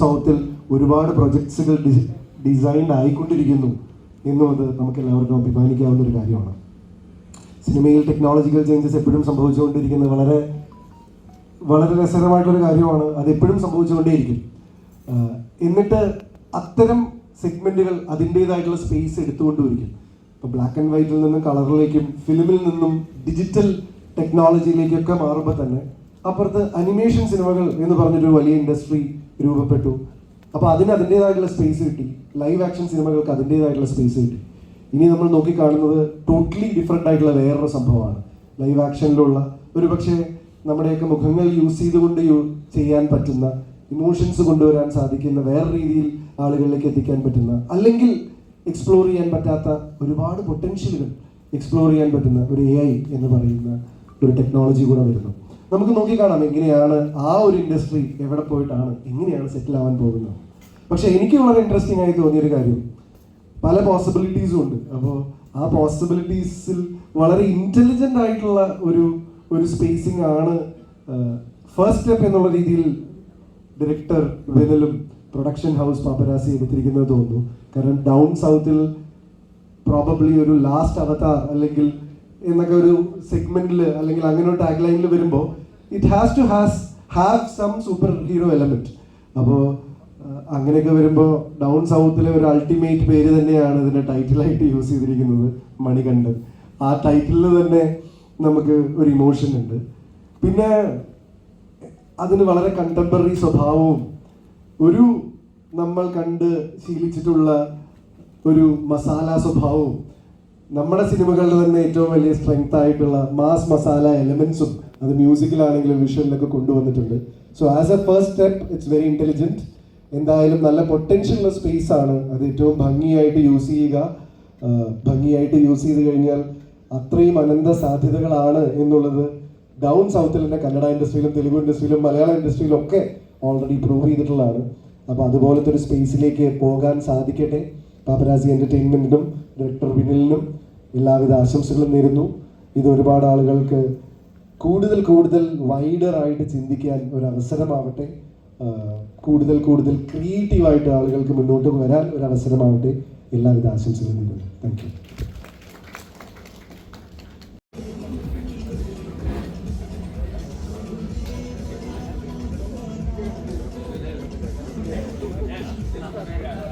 സൗത്തിൽ ഒരുപാട് പ്രൊജക്ട്സുകൾ ഡിസൈൻഡ് ആയിക്കൊണ്ടിരിക്കുന്നു എന്നുള്ളത് നമുക്ക് എല്ലാവർക്കും അഭിമാനിക്കാവുന്ന ഒരു കാര്യമാണ്. സിനിമയിൽ ടെക്നോളജിക്കൽ ചേഞ്ചസ് എപ്പോഴും സംഭവിച്ചുകൊണ്ടിരിക്കുന്നത് വളരെ വളരെ രസകരമായിട്ടുള്ള ഒരു കാര്യമാണ്. അത് എപ്പോഴും സംഭവിച്ചുകൊണ്ടേയിരിക്കും എന്നിട്ട് അത്തരം സെഗ്മെന്റുകൾ അതിന്റേതായിട്ടുള്ള സ്പേസ് എടുത്തുകൊണ്ടിരിക്കും ഇപ്പോൾ ബ്ലാക്ക് ആൻഡ് വൈറ്റിൽ നിന്നും കളറിലേക്കും ഫിലിമിൽ നിന്നും ഡിജിറ്റൽ ടെക്നോളജിയിലേക്കൊക്കെ മാറുമ്പോൾ തന്നെ അപ്പുറത്ത് അനിമേഷൻ സിനിമകൾ എന്ന് പറഞ്ഞൊരു വലിയ ഇൻഡസ്ട്രി രൂപപ്പെട്ടു. അപ്പോൾ അതിന് അതിന്റെതായിട്ടുള്ള സ്പേസ് കിട്ടി. ലൈവ് ആക്ഷൻ സിനിമകൾക്ക് അതിന്റെതായിട്ടുള്ള സ്പേസ് കിട്ടി. ഇനി നമ്മൾ നോക്കി കാണുന്നത് ടോട്ടലി ഡിഫറെന്റ് ആയിട്ടുള്ള വേറൊരു സംഭവമാണ്. ലൈവ് ആക്ഷനിലുള്ള ഒരു പക്ഷേ നമ്മുടെയൊക്കെ മുഖങ്ങൾ യൂസ് ചെയ്തുകൊണ്ട് ചെയ്യാൻ പറ്റുന്ന ഇമോഷൻസ് കൊണ്ടുവരാൻ സാധിക്കുന്ന വേറെ രീതിയിൽ ആളുകളിലേക്ക് എത്തിക്കാൻ പറ്റുന്ന അല്ലെങ്കിൽ എക്സ്പ്ലോർ ചെയ്യാൻ പറ്റാത്ത ഒരുപാട് പൊട്ടൻഷ്യലുകൾ എക്സ്പ്ലോർ ചെയ്യാൻ പറ്റുന്ന ഒരു എ എന്ന് പറയുന്ന ഒരു ടെക്നോളജി കൂടെ വരുന്നു. നമുക്ക് നോക്കിക്കാണാം എങ്ങനെയാണ് ആ ഒരു ഇൻഡസ്ട്രി എവിടെ പോയിട്ടാണ് എങ്ങനെയാണ് സെറ്റിൽ ആവാൻ പോകുന്നത്. പക്ഷെ എനിക്ക് വളരെ ഇൻട്രസ്റ്റിംഗ് ആയി തോന്നിയൊരു കാര്യം. പല പോസിബിലിറ്റീസും ഉണ്ട്. അപ്പോൾ ആ പോസിബിലിറ്റീസിൽ വളരെ ഇന്റലിജന്റ് ആയിട്ടുള്ള ഒരു ഒരു സ്പേസിംഗ് ആണ് ഫസ്റ്റ് സ്റ്റെപ്പ് എന്നുള്ള രീതിയിൽ ഡയറക്ടർ വിനലും പ്രൊഡക്ഷൻ ഹൗസ് പാപ്പരാസി എടുത്തിരിക്കുന്നത് തോന്നുന്നു. കാരണം ഡൗൺ സൗത്തിൽ പ്രോബബ്ലി ഒരു ലാസ്റ്റ് അവതാർ അല്ലെങ്കിൽ എന്നൊക്കെ ഒരു സെഗ്മെന്റിൽ അല്ലെങ്കിൽ അങ്ങനെ ഒരു ടാഗ് ലൈനിൽ വരുമ്പോൾ it has to has have some super hero element അപ്പോൾ അങ്ങനെയൊക്കെ വരുമ്പോൾ ഡൗൺ സൗത്തിലെ ഒരു അൾട്ടിമേറ്റ് പേര് തന്നെയാണ് ഇതിന്റെ ടൈറ്റിലായിട്ട് യൂസ് ചെയ്തിരിക്കുന്നത് മണികണ്ഠൻ. ആ ടൈറ്റിലിൽ തന്നെ നമുക്ക് ഒരു ഇമോഷൻ ഉണ്ട്. പിന്നെ അതിന് വളരെ കണ്ടംപററി സ്വഭാവവും ഒരു നമ്മൾ കണ്ട് ശീലിച്ചിട്ടുള്ള ഒരു മസാല സ്വഭാവവും നമ്മുടെ സിനിമകളിൽ തന്നെ ഏറ്റവും വലിയ സ്ട്രെങ്ത് ആയിട്ടുള്ള മാസ് മസാല എലമെന്റ്സും അത് മ്യൂസിക്കിലാണെങ്കിലും വിഷ്വലിലൊക്കെ കൊണ്ടുവന്നിട്ടുണ്ട്. So as a first step it's very intelligent എന്തായാലും നല്ല പൊട്ടൻഷ്യൽ സ്പേസ് ആണ് അത് ഏറ്റവും ഭംഗിയായിട്ട് യൂസ് ചെയ്യുക. ഭംഗിയായിട്ട് യൂസ് ചെയ്ത് കഴിഞ്ഞാൽ അത്രയും അനന്ത സാധ്യതകളാണ് എന്നുള്ളത് ഡൗൺ സൗത്തിൽ തന്നെ കന്നഡ ഇൻഡസ്ട്രിയിലും തെലുഗു ഇൻഡസ്ട്രിയിലും മലയാളം ഇൻഡസ്ട്രിയിലും ഒക്കെ ഓൾറെഡി പ്രൂവ് ചെയ്തിട്ടുള്ളതാണ്. അപ്പോൾ അതുപോലത്തെ ഒരു സ്പേസിലേക്ക് പോകാൻ സാധിക്കട്ടെ. പാപ്പരാസി എന്റർടൈൻമെന്റിനും ഡയറക്ടർ വിനിലിനും എല്ലാവിധ ആശംസകളും നേരുന്നു. ഇത് ഒരുപാട് ആളുകൾക്ക് കൂടുതൽ കൂടുതൽ വൈഡറായിട്ട് ചിന്തിക്കാൻ ഒരു അവസരമാവട്ടെ. കൂടുതൽ കൂടുതൽ ക്രിയേറ്റീവായിട്ട് ആളുകൾക്ക് മുന്നോട്ട് വരാൻ ഒരു അവസരമാവട്ടെ. എല്ലാവിധ ആശംസകളും നേരുന്നു. Thank you Yeah.